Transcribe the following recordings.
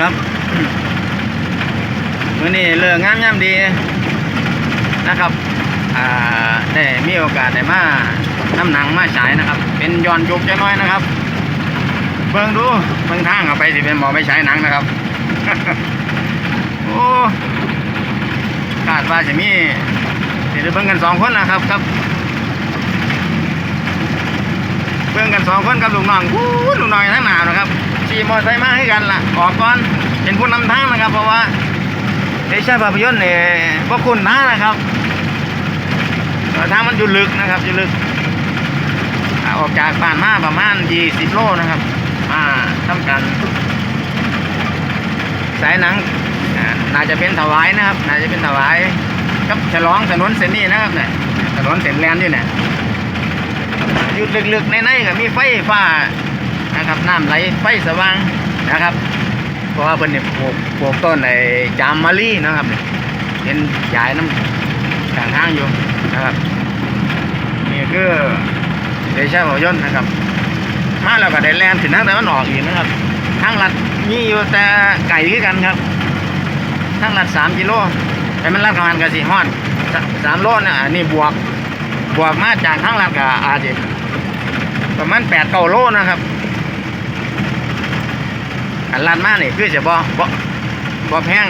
ครับวันนี้เลิกงามย่ำดีนะครับอ่าได้มีโอกาสได้มาน้ำหนังมาฉายนะครับ เป็นย้อนยุคจักหน้อยนะครับ เบิ่งดูเบิ่งทางเอาไปสิเป็นหมอไม่ใช้หนังนะครับโอ้คาดว่าจะมีสิได้เบิ่งกันสองคนนะครับครับเบิ่งกันสองคนกับลูกน้องอู้ลูกน้อยทั้งหนาวนะครับ ขี่มอเตอร์ไซค์มาให้กันล่ะออกก่อนเป็นผู้นำทางนะครับ เพราะว่าเดชาภาพยนตร์เนี่ยพวกคุณนะนะครับทางมันอยู่ลึกนะครับอยู่ลึก ออกจากบ้านมาประมาณ20โลนะครับมาทำการสายหนังอาน่าจะเป็นถวายนะครับ น่าจะเป็นถวายกับฉลองถนนเส้นนี้นะครับเนี่ยถนนเส้นแลนด์อยู่เนี่ยอยู่ลึกๆในๆก็มีไฟฟ้า นะครับน้ำไหลไฟสว่างนะครับ เพราะว่าเป็นเนี่ยปลูกปลูกต้นไอ้จามมะลีนะครับเป็นยายน้ำกลางทางอยู่นะครับนี่คือเดชาภาพยนต์นะครับ มาแล้วก็ได้แลนถึงทางแต่มันออกอีกนะครับทางลัดมีอยู่แต่ไก่คือกันครับทางลัดสามกิโลแต่มันลัดประมาณกันสี่ฮอดสามโลนะอันนี้บวกบวกมาจากทางลัดก็อาจจะประมาณแปดเก้าโลนะครับ อันลัดมานี่คือจะบ่บ่บ่แพง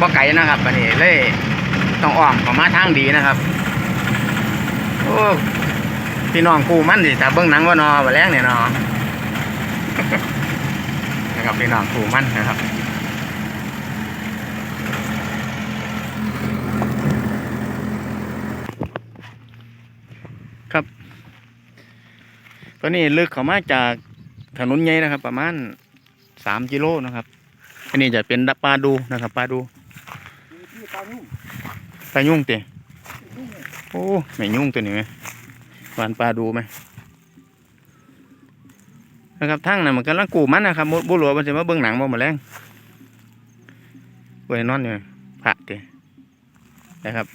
บ่ไก่นะครับอันนี้เลยต้องอ้อมเข้ามาทางดีนะครับโอ้พี่น้องกูมันสิถ้าเบิ่งหนังว่านอบ่แรงเนี่ยนาะนะครับพี่น้องกูมันนะครับครับตัวนี้ลึกเข้ามาจากถนนใหญ่นะครับ ประมาณ สามกิโลนะครับ อันนี้จะเป็นปลาดูนะครับปลาดูปลายุ่งเตะโอ้ไม่ยุ่งตัวนี้ไหมหวานปลาดูไหมนะครับทั้งนั้นมันกำลังกูมันนะครับบุบุหลวมันจะมาเบิ่งหนังบ่หมาแรงเว้ยนอนอยู่พระเตะนะครับ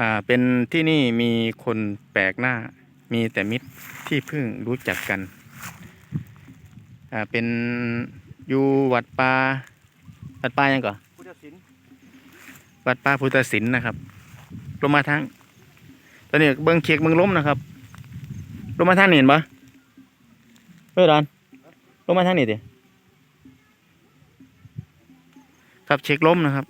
อ่า เป็นที่นี่มีคนแปลกหน้า มีแต่มิตรที่เพิ่งรู้จักกัน อ่าเป็นอยู่วัดป่าวัดป่ายังก่อนพุทธศิลป์วัดป่าพุทธศิลป์นะครับ ลงมาทางตอนนี้เบิ้งเช็คเบิ้งล้มนะครับ ลงมาทางนี่เห็นปะเฮ้ยดอนลงมาทางนี่ดิครับเช็คล้มนะครับ